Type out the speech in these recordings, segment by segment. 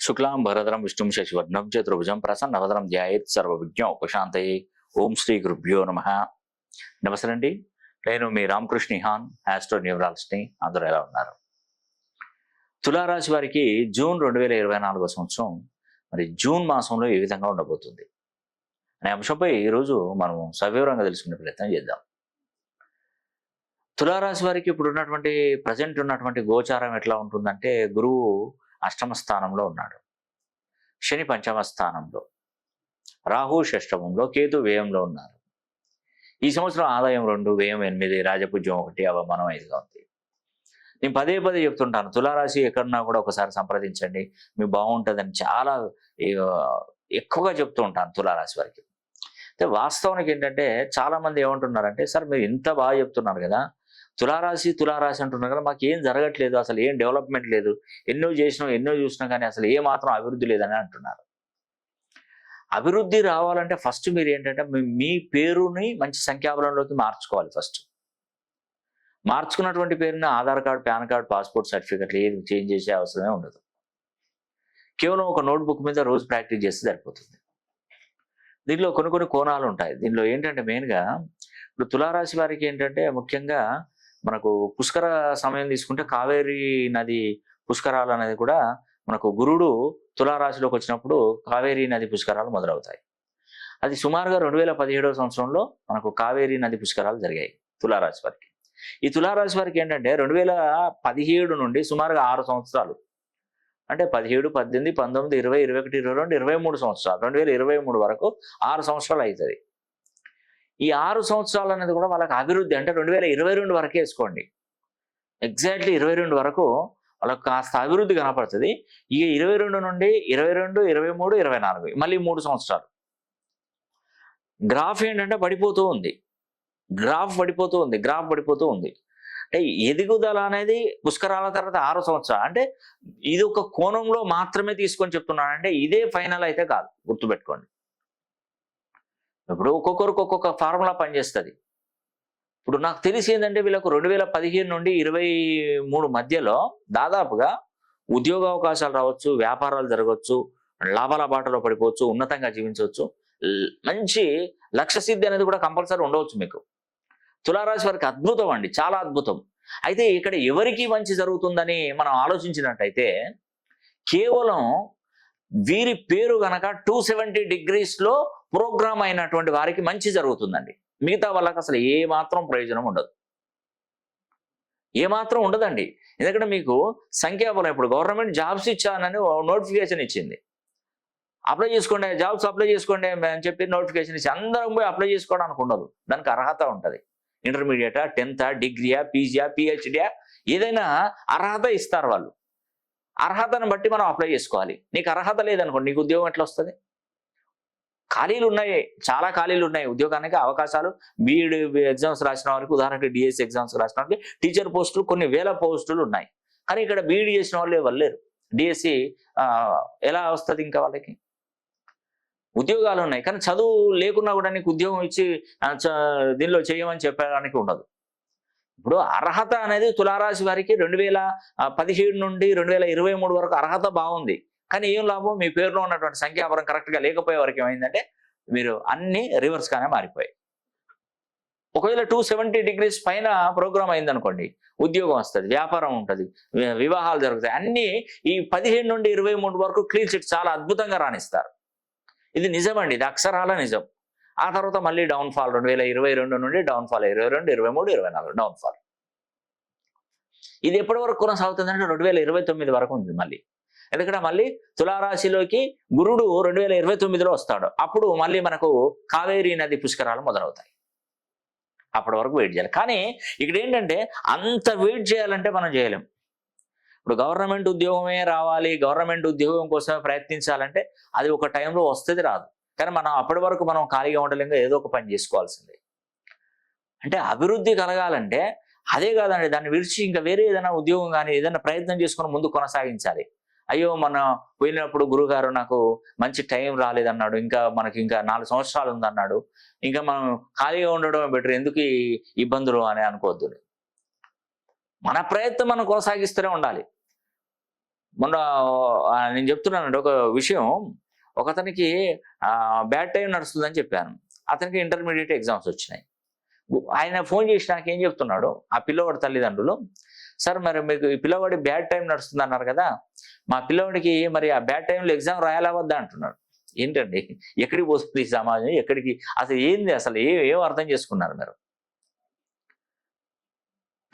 శుక్లాం భరద్రం విష్ణుం శశివర్ణం చతుర్భుజం ప్రసన్నవదనం ధ్యాయేత్ సర్వ విజ్ఞ ఉపశాంతయే ఓం శ్రీ గురుభ్యో నమ. నమస్తే అండి నేను మీ రామకృష్ణ హాన్ ఆస్ట్రో న్యూమరాలజిస్ట్ని. అందరూ ఎలా ఉన్నారు? తులారాశి వారికి జూన్ రెండు వేల ఇరవై నాలుగో సంవత్సరం మరి జూన్ మాసంలో ఏ విధంగా ఉండబోతుంది? అనే అంశంపై ఈరోజు మనం సవివరంగా తెలుసుకునే ప్రయత్నం చేద్దాం. తులారాశి వారికి ఇప్పుడు ఉన్నటువంటి ప్రజెంట్ ఉన్నటువంటి గోచారం ఎట్లా ఉంటుందంటే గురువు అష్టమ స్థానంలో ఉన్నాడు. శని పంచమ స్థానంలో రాహు షష్టమంలో కేతు వ్యయంలో ఉన్నారు. ఈ సంవత్సరం ఆదాయం రెండు వ్యయం ఎనిమిది రాజపూజ్యం ఒకటి అవమానం ఐదుగా ఉంది. నేను పదే పదే చెప్తుంటాను తులారాశి ఎక్కడున్నా కూడా ఒకసారి సంప్రదించండి మీకు బాగుంటుందని చాలా ఎక్కువగా చెప్తూ ఉంటాను తులారాశి వారికి. అయితే వాస్తవానికి ఏంటంటే చాలామంది ఏమంటున్నారంటే సార్ మీరు ఇంత బాగా చెప్తున్నారు కదా తులారాశి తులారాశి అంటున్నారు కదా మాకు ఏం జరగట్లేదు అసలు ఏం డెవలప్మెంట్ లేదు. ఎన్నో చేసినాం ఎన్నో చూసినా కానీ అసలు ఏ మాత్రం అభివృద్ధి లేదని అంటున్నారు. అభివృద్ధి రావాలంటే ఫస్ట్ మీరు ఏంటంటే మీ- పేరుని మంచి సంఖ్యాబలంలోకి మార్చుకోవాలి ఫస్ట్ మార్చుకున్నటువంటి పేరుని Aadhaar card pan card passport సర్టిఫికెట్లు ఏది చేంజ్ చేసే అవసరమే ఉండదు. కేవలం ఒక నోట్బుక్ మీద రోజు ప్రాక్టీస్ చేస్తే సరిపోతుంది. దీనిలో కొన్ని కొన్ని కోణాలు ఉంటాయి. దీనిలో ఏంటంటే మెయిన్గా ఇప్పుడు తులారాశి వారికి ఏంటంటే ముఖ్యంగా మనకు పుష్కర సమయం తీసుకుంటే కావేరీ నది పుష్కరాలు అనేది కూడా మనకు గురుడు తులారాశిలోకి వచ్చినప్పుడు కావేరీ నది పుష్కరాలు మొదలవుతాయి. అది సుమారుగా రెండు వేల పదిహేడవ సంవత్సరంలో మనకు కావేరీ నది పుష్కరాలు జరిగాయి తులారాశి వారికి. ఈ తులారాశి వారికి ఏంటంటే రెండు వేల పదిహేడు నుండి సుమారుగా ఆరు సంవత్సరాలు. అంటే పదిహేడు పద్దెనిమిది పంతొమ్మిది ఇరవై ఇరవై ఒకటి ఇరవై రెండు ఇరవై మూడు సంవత్సరాలు. రెండు వేల ఇరవై మూడు వరకు ఆరు సంవత్సరాలు అవుతుంది. ఈ ఆరు సంవత్సరాలు అనేది కూడా వాళ్ళకి అభివృద్ధి అంటే రెండు వేల ఇరవై రెండు వరకే వేసుకోండి. ఎగ్జాక్ట్లీ ఇరవై రెండు వరకు వాళ్ళకి కాస్త అభివృద్ధి కనపడుతుంది. ఇక ఇరవై రెండు నుండి ఇరవై రెండు ఇరవై మూడు ఇరవై నాలుగు మళ్ళీ మూడు సంవత్సరాలు. గ్రాఫ్ ఏంటంటే పడిపోతూ ఉంది. గ్రాఫ్ పడిపోతూ ఉంది. గ్రాఫ్ పడిపోతూ ఉంది. అంటే ఎదుగుదల అనేది పుష్కరాల తర్వాత ఆరు సంవత్సరాలు. అంటే ఇది ఒక కోణంలో మాత్రమే తీసుకొని చెప్తున్నాను అంటే ఇదే ఫైనల్ అయితే కాదు. గుర్తుపెట్టుకోండి. ఇప్పుడు ఒక్కొక్కరికి ఒక్కొక్క ఫార్ములా పనిచేస్తుంది. ఇప్పుడు నాకు తెలిసి ఏంటంటే వీళ్ళకు రెండు వేల పదిహేను నుండి ఇరవై మూడు మధ్యలో దాదాపుగా ఉద్యోగ అవకాశాలు రావచ్చు వ్యాపారాలు జరగవచ్చు లాభాల బాటలో పడిపోవచ్చు ఉన్నతంగా జీవించవచ్చు. మంచి లక్ష్య సిద్ధి అనేది కూడా కంపల్సరీ ఉండవచ్చు మీకు. తులారాశి వారికి అద్భుతం అండి చాలా అద్భుతం. అయితే ఇక్కడ ఎవరికి మంచి జరుగుతుందని మనం ఆలోచించినట్టయితే కేవలం వీరి పేరు గనక టూ సెవెంటీ డిగ్రీస్లో ప్రోగ్రామ్ అయినటువంటి వారికి మంచి జరుగుతుందండి. మిగతా వాళ్ళకి అసలు ఏ మాత్రం ప్రయోజనం ఉండదు. ఏ మాత్రం ఉండదండి. ఎందుకంటే మీకు సంఖ్యాబలం ఇప్పుడు గవర్నమెంట్ జాబ్స్ ఇచ్చానని నోటిఫికేషన్ ఇచ్చింది. అప్లై చేసుకోండి జాబ్స్ అప్లై చేసుకోండి అని చెప్పి నోటిఫికేషన్ ఇచ్చి అందరం పోయి అప్లై చేసుకోవడానికి ఉండదు. దానికి అర్హత ఉంటుంది. ఇంటర్మీడియటా టెన్త్ డిగ్రీయా పీజీయా పిహెచ్డియా ఏదైనా అర్హత ఇస్తారు వాళ్ళు. అర్హతను బట్టి మనం అప్లై చేసుకోవాలి. నీకు అర్హత లేదనుకోండి నీకు ఉద్యోగం ఎట్లా వస్తుంది? ఖాళీలు ఉన్నాయి చాలా ఖాళీలు ఉన్నాయి. ఉద్యోగానికి అవకాశాలు బీఈడ్ ఎగ్జామ్స్ రాసిన వారికి ఉదాహరణకి డిఎస్సి ఎగ్జామ్స్ రాసిన వారికి టీచర్ పోస్టులు కొన్ని వేల పోస్టులు ఉన్నాయి. కానీ ఇక్కడ బీఈడి చేసిన వాళ్ళు ఎవరు లేరు. డిఎస్సి ఎలా వస్తుంది ఇంకా వాళ్ళకి? ఉద్యోగాలు ఉన్నాయి. కానీ చదువు లేకున్నా కూడా నీకు ఉద్యోగం ఇచ్చి దీనిలో చేయమని చెప్పడానికి ఉండదు. ఇప్పుడు అర్హత అనేది తులారాశి వారికి రెండు వేల పదిహేడు నుండి రెండు వేల ఇరవై మూడు వరకు అర్హత బాగుంది. కానీ ఏం లాభం? మీ పేరులో ఉన్నటువంటి సంఖ్యాపరం కరెక్ట్గా లేకపోయే వరకు ఏమైందంటే మీరు అన్ని రివర్స్ గానే మారిపోయాయి. ఒకవేళ టూ సెవెంటీ డిగ్రీస్ పైన ప్రోగ్రామ్ అయిందనుకోండి ఉద్యోగం వస్తుంది వ్యాపారం ఉంటుంది వివాహాలు జరుగుతాయి అన్ని ఈ పదిహేడు నుండి ఇరవై మూడు వరకు క్లీన్ చిట్ చాలా అద్భుతంగా రాణిస్తారు. ఇది నిజమండి ఇది అక్షరాల నిజం. ఆ తర్వాత మళ్ళీ డౌన్ ఫాల్ రెండు వేల ఇరవై రెండు నుండి డౌన్ ఫాల్ ఇరవై రెండు ఇరవై మూడు ఇరవై నాలుగు డౌన్ ఫాల్ ఇది ఎప్పటి వరకు కొనసాగుతుందంటే రెండు వేల ఇరవై తొమ్మిది వరకు ఉంది మళ్ళీ. ఎందుకంటే మళ్ళీ తులారాశిలోకి గురుడు రెండు వేల ఇరవై తొమ్మిదిలో వస్తాడు. అప్పుడు మళ్ళీ మనకు కావేరీ నది పుష్కరాలు మొదలవుతాయి. అప్పటి వరకు వెయిట్ చేయాలి. కానీ ఇక్కడ ఏంటంటే అంత వెయిట్ చేయాలంటే మనం చేయలేం. ఇప్పుడు గవర్నమెంట్ ఉద్యోగమే రావాలి గవర్నమెంట్ ఉద్యోగం కోసమే ప్రయత్నించాలంటే అది ఒక టైంలో వస్తుంది రాదు. కానీ మనం అప్పటి వరకు మనం ఖాళీగా ఉండలేక ఏదో ఒక పని చేసుకోవాల్సిందే. అంటే అభివృద్ధి కలగాలంటే అదే కాదండి దాన్ని విడిచి ఇంకా వేరే ఏదైనా ఉద్యోగం కానీ ఏదైనా ప్రయత్నం చేసుకుని ముందు కొనసాగించాలి. అయ్యో మన పోయినప్పుడు గురుగారు నాకు మంచి టైం రాలేదన్నాడు ఇంకా మనకి ఇంకా నాలుగు సంవత్సరాలు ఉందన్నాడు ఇంకా మనం ఖాళీగా ఉండడం బెటర్ ఎందుకు ఇబ్బందులు అని అనుకోవద్దు. మన ప్రయత్నం మనం కొనసాగిస్తూనే ఉండాలి. మొన్న నేను చెప్తున్నానండి ఒక విషయం. ఒకతనికి బ్యాడ్ టైం నడుస్తుందని చెప్పాను. అతనికి ఇంటర్మీడియట్ ఎగ్జామ్స్ వచ్చినాయి. ఆయన ఫోన్ చేసి నాకు ఏం చెప్తున్నాడు? ఆ పిల్లవాడి తల్లిదండ్రులు సార్ మరి మీకు ఈ పిల్లవాడి బ్యాడ్ టైం నడుస్తుంది అన్నారు కదా మా పిల్లవాడికి మరి ఆ బ్యాడ్ టైంలో ఎగ్జామ్ రాయాలా వద్దా? అంటున్నాడు. ఏంటండి? ఎక్కడికి పోతుంది ఈ సమాజం? ఎక్కడికి? అసలు ఏంది? అసలు ఏ ఏం అర్థం చేసుకున్నారు మీరు?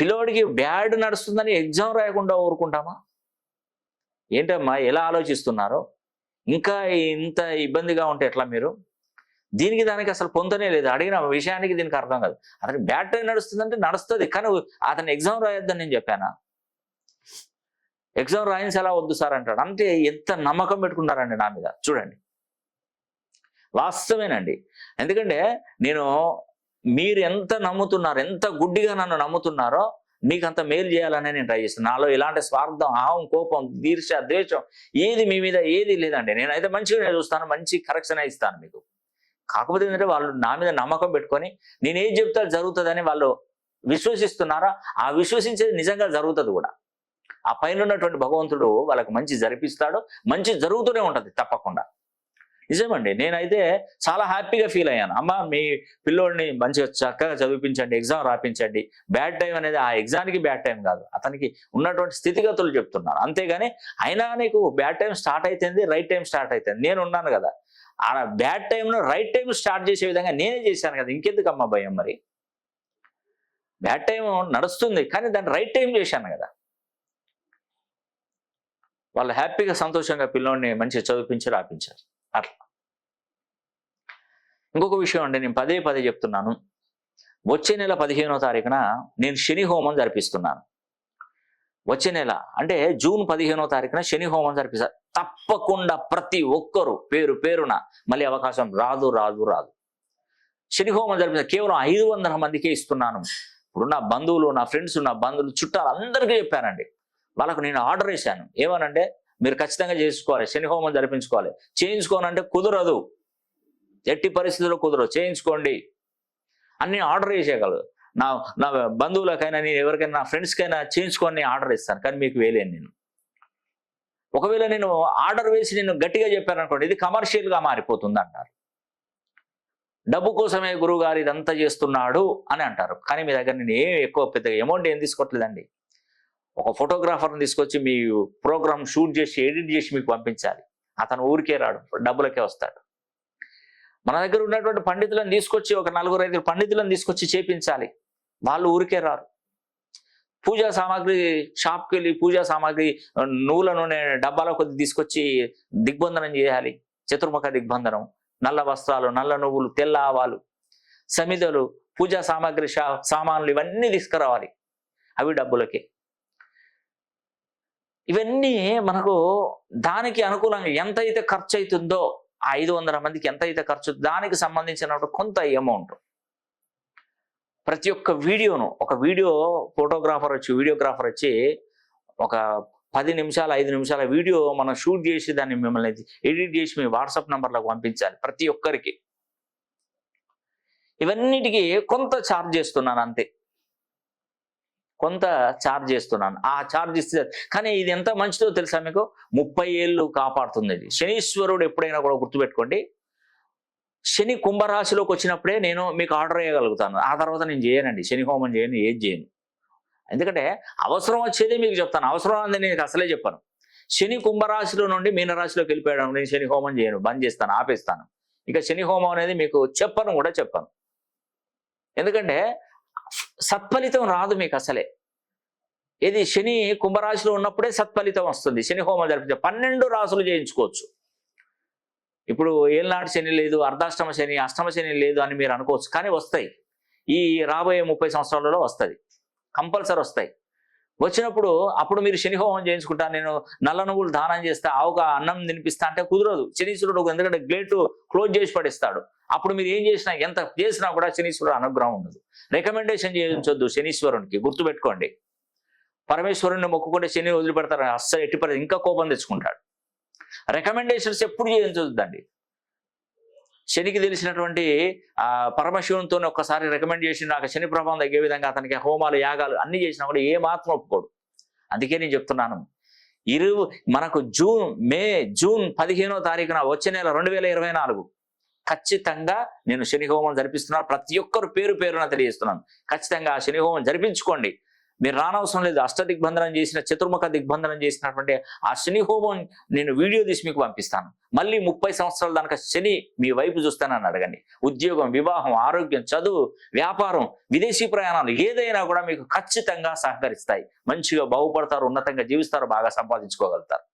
పిల్లవాడికి బ్యాడ్ నడుస్తుందని ఎగ్జామ్ రాయకుండా ఊరుకుంటామా? ఏంటమ్మా? ఎలా ఆలోచిస్తున్నారో? ఇంకా ఇంత ఇబ్బందిగా ఉంటే ఎట్లా మీరు? దీనికి దానికి అసలు పొందనే లేదు. అడిగిన విషయానికి దీనికి అర్థం కాదు. అతని బ్యాటరీ నడుస్తుందంటే నడుస్తుంది. కానీ అతను ఎగ్జామ్ రాయొద్దని నేను చెప్పానా? ఎగ్జామ్ రాయించి ఎలా వద్దు సార్ అంటాడు. అంటే ఎంత నమ్మకం పెట్టుకున్నారండి నా మీద. చూడండి. వాస్తవేనండి. ఎందుకంటే నేను మీరు ఎంత నమ్ముతున్నారు ఎంత గుడ్డిగా నన్ను నమ్ముతున్నారో మీకు అంత మేలు చేయాలనే నేను ట్రై చేస్తాను నాలో ఇలాంటి స్వార్థం అహం కోపం దీర్ష ద్వేషం ఏది మీ మీద ఏది లేదండి. నేనైతే మంచిగా చూస్తాను మంచి కరెక్షన్ ఇస్తాను మీకు. కాకపోతే ఏంటంటే వాళ్ళు నా మీద నమ్మకం పెట్టుకొని నేను ఏం చెప్తా జరుగుతుందని వాళ్ళు విశ్వసిస్తున్నారా? ఆ విశ్వసించేది నిజంగా జరుగుతుంది కూడా. ఆ పైన ఉన్నటువంటి భగవంతుడు వాళ్ళకి మంచి జరిపిస్తాడు మంచి జరుగుతూనే ఉంటది తప్పకుండా. నిజమండి. నేనైతే చాలా హ్యాపీగా ఫీల్ అయ్యాను. అమ్మ మీ పిల్లోడిని మంచిగా చక్కగా చదివించండి ఎగ్జామ్ రాపించండి. బ్యాడ్ టైం అనేది ఆ ఎగ్జామ్కి బ్యాడ్ టైం కాదు. అతనికి ఉన్నటువంటి స్థితిగతులు చెప్తున్నాను. అంతేగాని అయినా నీకు బ్యాడ్ టైం స్టార్ట్ అయిపోయింది రైట్ టైం స్టార్ట్ అవుతుంది నేను ఉన్నాను కదా. ఆ బ్యాడ్ టైంలో రైట్ టైం స్టార్ట్ చేసే విధంగా నేనే చేశాను కదా. ఇంకెందుకమ్మా భయం మరి? బ్యాడ్ టైం నడుస్తుంది కానీ దాన్ని రైట్ టైం చేశాను కదా. వాళ్ళు హ్యాపీగా సంతోషంగా పిల్లోడిని మంచిగా చదివించి రాపించారు. అట్లా. ఇంకొక విషయం అండి నేను పదే పదే చెప్తున్నాను. వచ్చే నెల పదిహేనో తారీఖున నేను శని హోమం జరిపిస్తున్నాను. వచ్చే నెల అంటే జూన్ పదిహేనో తారీఖున శని హోమం జరిపిస్తారు తప్పకుండా ప్రతి ఒక్కరు పేరు పేరున మళ్ళీ అవకాశం రాదు రాదు రాదు. శని హోమం జరిపిస్తారు కేవలం ఐదు వందల మందికే ఇస్తున్నాను. ఇప్పుడు నా బంధువులు నా ఫ్రెండ్స్ నా బంధువులు చుట్టాలు అందరికీ చెప్పానండి. వాళ్ళకు నేను ఆర్డర్ వేశాను. ఏమనంటే మీరు ఖచ్చితంగా చేసుకోవాలి. శని హోమం జరిపించుకోవాలి. చేయించుకోనంటే కుదరదు. ఎట్టి పరిస్థితుల్లో కుదరదు. చేయించుకోండి. అన్ని ఆర్డర్ చేసేయగలదు నా నా బంధువులకైనా నేను ఎవరికైనా నా ఫ్రెండ్స్కైనా చేయించుకొని ఆర్డర్ ఇస్తాను. కానీ మీకు వేలేను నేను. ఒకవేళ నేను ఆర్డర్ వేసి నేను గట్టిగా చెప్పాను అనుకోండి ఇది కమర్షియల్గా మారిపోతుంది అంటారు. డబ్బు కోసమే గురువు గారు ఇదంతా చేస్తున్నాడు అని అంటారు. కానీ మీ దగ్గర నేను ఏం ఎక్కువ పెద్దగా అమౌంట్ ఏం తీసుకోవట్లేదండి. ఒక ఫోటోగ్రాఫర్ని తీసుకొచ్చి మీ ప్రోగ్రామ్ షూట్ చేసి ఎడిట్ చేసి మీకు పంపించాలి. అతను ఊరికే రాడు డబ్బులకే వస్తాడు. మన దగ్గర ఉన్నటువంటి పండితులను తీసుకొచ్చి ఒక నలుగురు ఐదుగురు పండితులను తీసుకొచ్చి చేపించాలి. వాళ్ళు ఊరికే రారు. పూజా సామాగ్రి షాప్కి వెళ్ళి పూజా సామాగ్రి నువ్వుల నూనె డబ్బాలో కొద్ది తీసుకొచ్చి దిగ్బంధనం చేయాలి. చతుర్ముఖ దిగ్బంధనం. నల్ల వస్త్రాలు నల్ల నువ్వులు తెల్ల ఆవాలు సమిదలు పూజా సామాగ్రి సామాన్లు ఇవన్నీ తీసుకురావాలి. అవి డబ్బులకి. ఇవన్నీ మనకు దానికి అనుకూలంగా ఎంత అయితే ఖర్చు అవుతుందో ఐదు వందల మందికి ఎంత అయితే ఖర్చు దానికి సంబంధించిన కొంత అమౌంట్ ప్రతి ఒక్క వీడియోను ఒక వీడియో ఫోటోగ్రాఫర్ వచ్చి వీడియోగ్రాఫర్ వచ్చి ఒక పది నిమిషాల ఐదు నిమిషాల వీడియో మనం షూట్ చేసి దాన్ని మిమ్మల్ని ఎడిట్ చేసి మీ వాట్సాప్ నంబర్లకు పంపించాలి ప్రతి ఒక్కరికి. ఇవన్నిటికీ కొంత ఛార్జ్ చేస్తున్నాను అంతే. కొంత ఛార్జ్ చేస్తున్నాను. ఆ ఛార్జ్ ఇస్తే కానీ ఇది ఎంత మంచిదో తెలుసా మీకు? ముప్పై ఏళ్ళు కాపాడుతుంది ఇది శనీశ్వరుడు ఎప్పుడైనా కూడా గుర్తుపెట్టుకోండి. శని కుంభరాశిలోకి వచ్చినప్పుడే నేను మీకు ఆర్డర్ చేయగలుగుతాను ఆ తర్వాత నేను చేయనండి. శని హోమం చేయను ఏది చేయను. ఎందుకంటే అవసరం వచ్చేదే మీకు చెప్తాను. అవసరం అంది నేను అసలే చెప్పాను. శని కుంభరాశిలో నుండి మీనరాశిలోకి వెళ్ళిపోయాడు నేను శని హోమం చేయను. బంద్ చేస్తాను ఆపేస్తాను. ఇక శని హోమం అనేది మీకు చెప్పను కూడా చెప్పాను. ఎందుకంటే సత్ఫలితం రాదు మీకు అసలే. ఇది శని కుంభరాశిలో ఉన్నప్పుడే సత్ఫలితం వస్తుంది. శని హోమం జరిపించే పన్నెండు రాసులు చేయించుకోవచ్చు. ఇప్పుడు ఏళ్ళనాటి శని లేదు అర్ధాష్టమ శని అష్టమ శని లేదు అని మీరు అనుకోవచ్చు. కానీ వస్తాయి. ఈ రాబోయే ముప్పై సంవత్సరాలలో వస్తుంది కంపల్సరీ వస్తాయి. వచ్చినప్పుడు అప్పుడు మీరు శని హోమం చేయించుకుంటా నేను నల్ల నువ్వులు దానం చేస్తా ఆవుగా అన్నం తినిపిస్తా అంటే కుదరదు. శనీశ్వరుడు ఎందుకంటే గేటు క్లోజ్ చేసి పడిస్తాడు. అప్పుడు మీరు ఏం చేసినా ఎంత చేసినా కూడా శనీశ్వరుడు అనుగ్రహం ఉండదు. రికమెండేషన్ చేయించొద్దు శనీశ్వరునికి గుర్తుపెట్టుకోండి. పరమేశ్వరుని మొక్కుకుంటే శని వదిలిపెడతారు అస్సలు ఎట్టి పరిస్థితి ఇంకా కోపం తెచ్చుకుంటాడు. రికమెండేషన్స్ ఎప్పుడు చేయించొద్దండి. శనికి తెలిసినటువంటి ఆ పరమశివునితో ఒక్కసారి రికమెండ్ చేసి నాకు శని ప్రభావం తగ్గే విధంగా అతనికి హోమాలు యాగాలు అన్ని చేసినా కూడా ఏ మాత్రం ఒప్పుకోడు. అందుకే నేను చెప్తున్నాను. ఇరు మనకు జూన్ మే జూన్ పదిహేనో తారీఖున వచ్చే నెల రెండు వేల ఇరవై నాలుగు. ఖచ్చితంగా నేను శని హోమం జరిపిస్తున్నాను. ప్రతి ఒక్కరు పేరు పేరున తెలియజేస్తున్నాను. ఖచ్చితంగా ఆ శని హోమం జరిపించుకోండి. మీరు రానవసరం లేదు. అష్ట దిగ్బంధనం చేసిన చతుర్ముఖ దిగ్బంధనం చేసినటువంటి ఆ శని హోమం నేను వీడియో తీసి మీకు పంపిస్తాను. మళ్ళీ ముప్పై సంవత్సరాల దానికి శని మీ వైపు చూస్తానని అడగండి. ఉద్యోగం వివాహం ఆరోగ్యం చదువు వ్యాపారం విదేశీ ప్రయాణాలు ఏదైనా కూడా మీకు ఖచ్చితంగా సహకరిస్తాయి. మంచిగా బాగుపడతారు ఉన్నతంగా జీవిస్తారు బాగా సంపాదించుకోగలుగుతారు.